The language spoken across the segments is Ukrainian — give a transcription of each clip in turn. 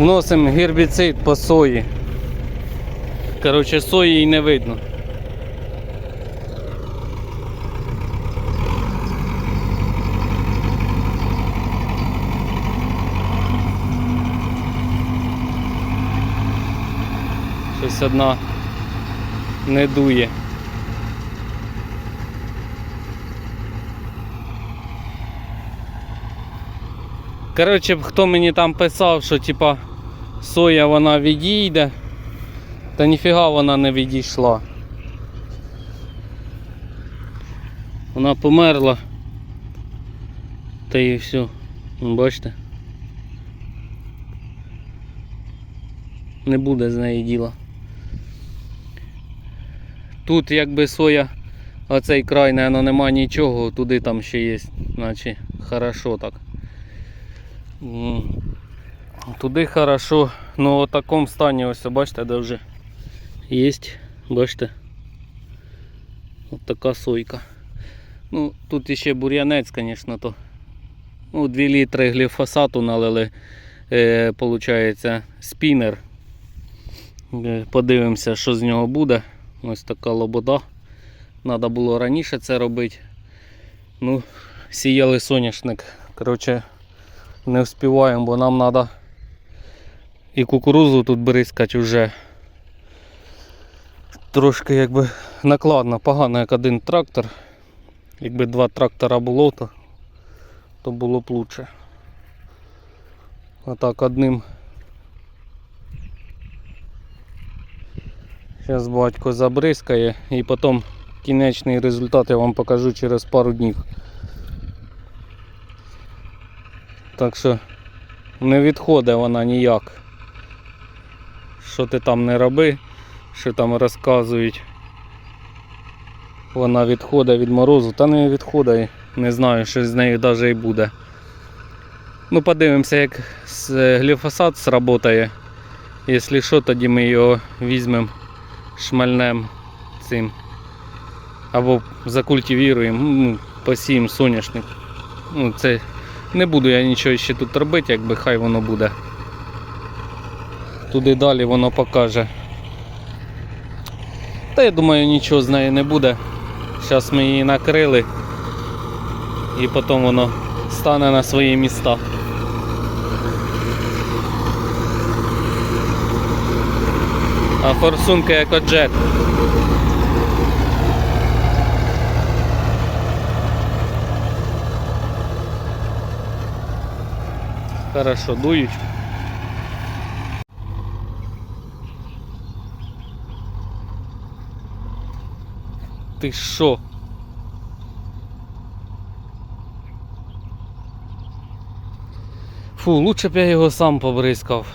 Вносимо гербіцид по сої. Коротше, сої і не видно. Щось одна не дує. Коротше, хто мені там писав, що типа соя вона відійде, та ніфіга вона не відійшла. Вона померла. Та і все. Бачите? Не буде з неї діла. Тут якби соя, оцей край, наверное, нема нічого, туди там ще є, наче хорошо так. Туди хорошо, ну в такому стані ось бачите, де вже є, бачите. От така сойка. Ну, тут іще бур'янець, звісно, то. Ну, 2 літри гліфосату налили, е, получається, спінер. Е, Подивимося, що з нього буде. Ось така лобода. Треба було раніше це робити. Ну, сіяли соняшник. Коротше, не вспіваємо, бо нам треба і кукурузу тут бризкати вже. Трошки якби накладно, погано як один трактор. Якби два трактора було, то, то було б лучше. А так одним. Зараз батько забризкає і потім кінечний результат я вам покажу через пару днів. Так що не відходить вона ніяк. Що ти там не роби, що там розказують. Вона відходить від морозу, та не відходить, не знаю, що з нею навіть і буде. Ну, подивимося, як з- гліфосат сработає. Якщо що, тоді ми його візьмемо, шмальнем цим. Або закультивіруємо, ну, посіємо соняшник. Ну, це не буду я нічого ще тут робити, якби хай воно буде. Туди далі воно покаже. Та я думаю, нічого з нею не буде. Зараз ми її накрили і потім воно стане на свої міста. А форсунка як от джет. Хорошо, дують. Ти що? Фу, лучше б я його сам побризкав.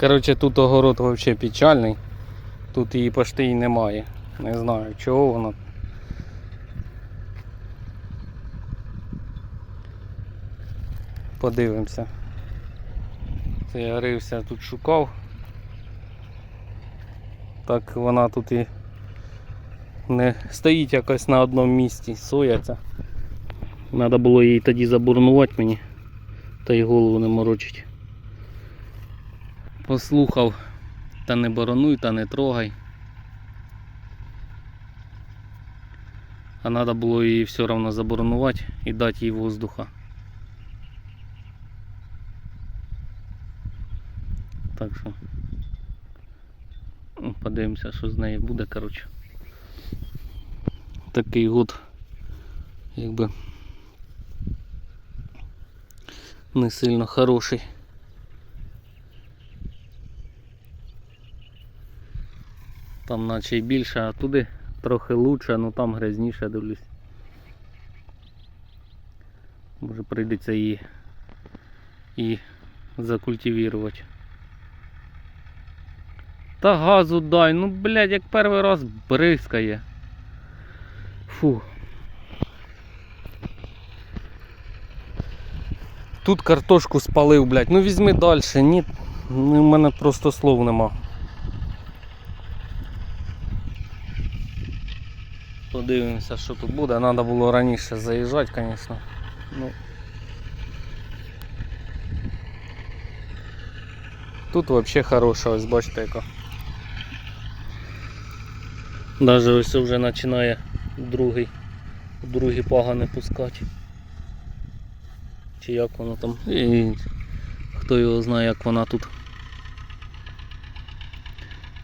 Коротше, тут огород взагалі печальний. Тут її почти і немає. Не знаю чого воно. Подивимося. Це я рився тут шукав. Так вона тут і не стоїть якось на одному місці, сояться. Треба було її тоді забурнувати мені, та й голову не морочить. Послухав, та не боронуй, та не трогай. А треба було її все одно заборонувати і дати їй воздуха. Так що ну, подивимося, що з нею буде, коротше. Такий год, якби не сильно хороший. Там наче й більше, а туди трохи лучше, ну там грязніше дивлюсь. Може прийдеться її і закультивувати. Та газу дай, ну блядь, як перший раз бризкає. Фу. Тут картошку спалив, блядь. Ну візьми далі. Ні. Ну, в мене просто слов нема. Подивимося, що тут буде. Треба було раніше заїжджати, звісно. Ну. Тут взагалі хороша, ось бачите яка. Даже ось вже починає другий, другий пагани пускати. Чи як воно там. І хто його знає, як вона тут.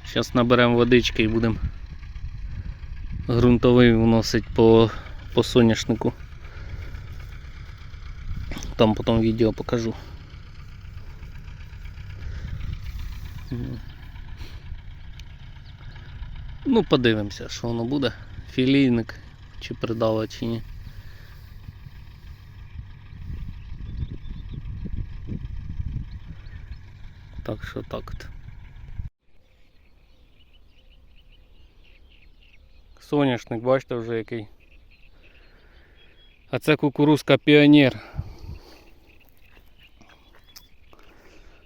Зараз наберемо водички і будемо ґрунтовий вносить по, по соняшнику. Там потім відео покажу. Ну, подивимося, що воно буде. Філійник чи придава, чи ні. Так що так. Соняшник, бачите вже який. А це кукурузка Піонер.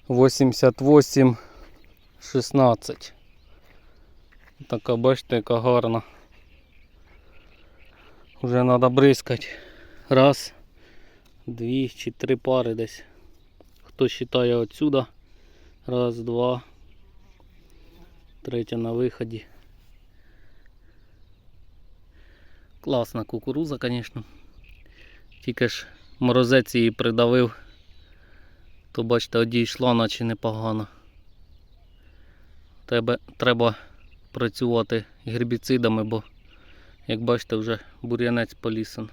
88 16. Така, бачите, яка гарна. Вже треба бризкати. Раз, дві чи три пари десь. Хто вважає отсюда. Раз, два. Третя на виході. Класна кукуруза, звісно. Тільки ж морозець її придавив, то бачите, одійшла, наче непогано. Тебе треба працювати гербіцидами, бо, як бачите, вже бур'янець полісен.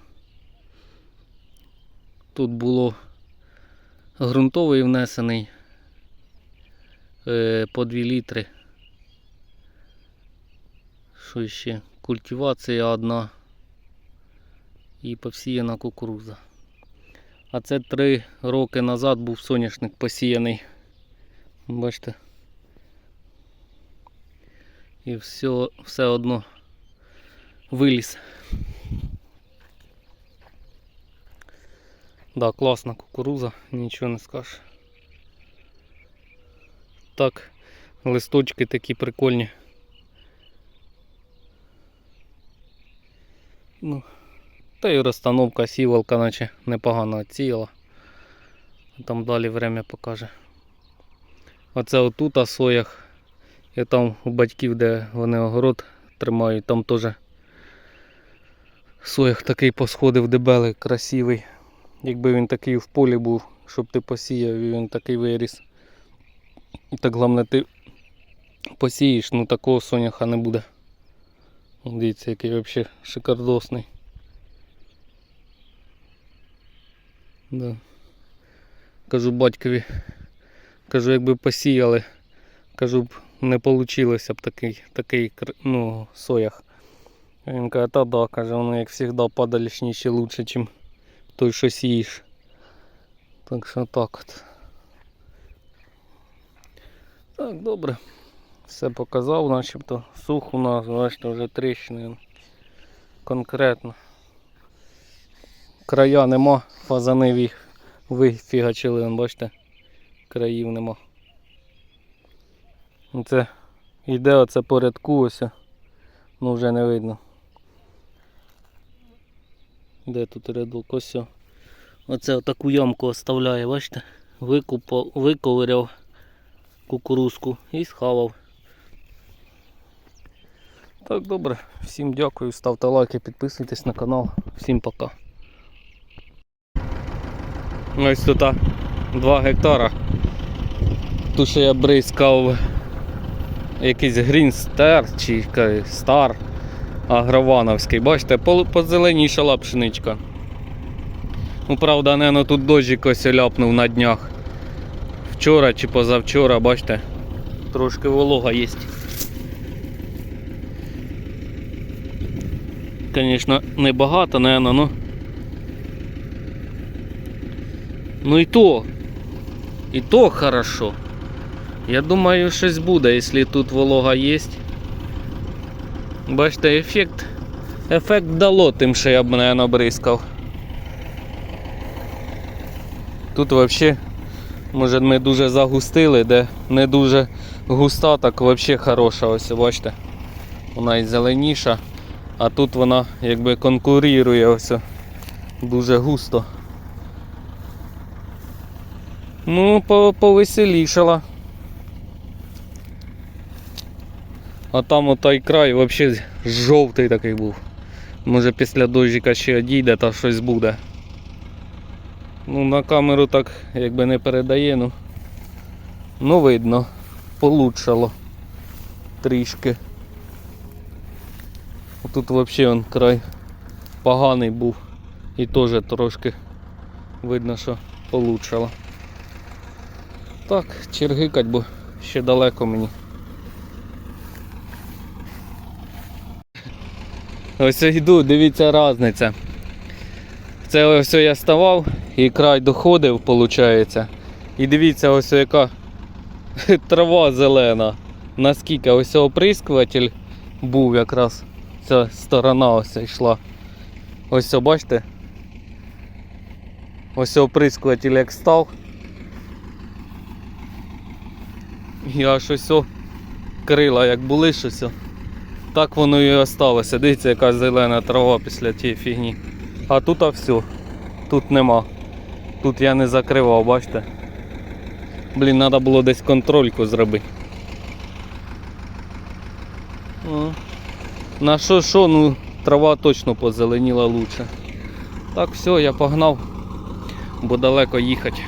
Тут було ґрунтовий внесений е, по 2 літри. Що ще? Культивація одна і посіяна кукуруза. А це три роки назад був соняшник посіяний. Бачите? І все, все одно виліз. Да, класна кукуруза, нічого не скажеш. Так, листочки такі прикольні. Ну, та й розстановка сівалка наче непогано оціяла. Там далі время покаже. Оце отут о соях. І там у батьків, де вони огород тримають, там теж соях такий посходив дебелий, красивий. Якби він такий в полі був, щоб ти посіяв, і він такий виріс. І так головне ти посієш, ну такого соняха не буде. Дивіться, який взагалі шикардосний. Да. Кажу батькові, кажу, якби посіяли, кажу б не вийшло б такий, такий ну, соях. Він каже, та да, каже, воно як завжди падалішніше лучше, ніж той, що сієш. Так що так от. Так, добре. Все показав, начебто сух у нас, бачите, вже тріщини. Конкретно. Края нема, фазани вифігачили, бачите, країв нема. Це йде оце по рядку ось, ну вже не видно. Де тут рядок? Ось. Оце таку ямку оставляє, бачите? Викупав, виковиряв кукурузку і схавав. Так, добре. Всім дякую, ставте лайки, підписуйтесь на канал. Всім пока. Ось тут 2 гектара. Тут ще я бризкав якийсь Star чи Star агровановський. Бачите, позеленішала пшеничка. Ну, правда, не тут дощик ось ляпнув на днях. Вчора чи позавчора, бачите, трошки волога є. Звісно, небагато, наверное, ну. Ну і то. І то хорошо. Я думаю, щось буде, якщо тут волога є. Бачите, ефект. Ефект дало тим, що я б не набризкав. Тут взагалі, може ми дуже загустили, де не дуже густа, так взагалі хороша. Ось бачите. Вона і зеленіша. А тут вона якби конкурує ось дуже густо. Ну, по- повеселішала. А там отой край взагалі жовтий такий був. Може після дощика ще одійде та щось буде. Ну, на камеру так якби не передає, ну. Ну видно, получшало трішки. Тут взагалі край поганий був. І теж трошки видно, що получшало. Так, чергикать, бо ще далеко мені. Ось йду, дивіться різниця. Це ось я ставав і край доходив, виходить. І дивіться, ось яка трава зелена. Наскільки ось оприскуватель був якраз. Ця сторона ось йшла. Ось бачите. Ось оприскуватель як став. І аж ось крила як були щось. Так воно і осталося. Дивіться, яка зелена трава після тієї фігні. А тут а все. Тут нема. Тут я не закривав, бачите. Блін, треба було десь контрольку зробити. На що що, ну трава точно позеленіла лучше. Так, все, я погнав, бо далеко їхати.